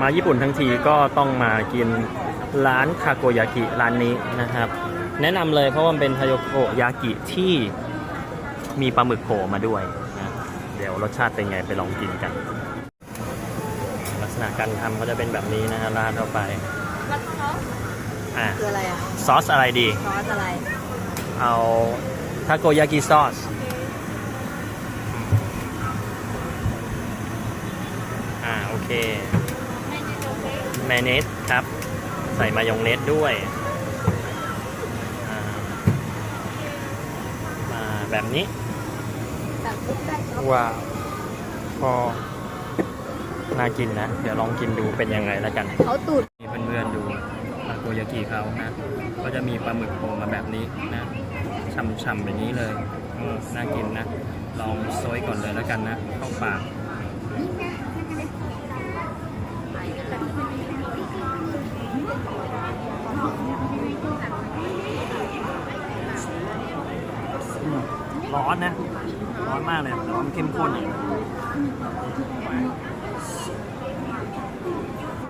มาญี่ปุ่นทั้งทีก็ต้องมากินร้านทาโกยากิร้านนี้นะครับ แนะนำเลยเพราะว่ามันเป็นทาโกยากิที่มีปลาหมึกโผล่มาด้วยนะเดี๋ยวรสชาติเป็นไงไปลองกินกัน ลักษณะการทำก็จะเป็นแบบนี้นะฮะราดเข้าไปวัดซอสอะคืออะไรอะซอสอะไรดี ซอสอะไร เอาทาโกยากิซอสอ่าโอเค แมเนสครับ ใส่มายองเนสด้วยอ่ามาแบบนี้สั่งปุ๊บได้ครับว้าวก็น่ากินนะ เดี๋ยวลองกินดูเป็นยังไงแล้วกันเขาตูดนี่เพื่อนๆดูทาโกยากิเขานะ ก็จะมีปลาหมึกโผล่มาแบบนี้นะช่ำๆแบบนี้เลยอืมน่ากินนะ ลองโซยก่อนเลยแล้วกันนะ เข้าปาก ร้อนนะ ร้อนมากเลยร้อนเข้มข้น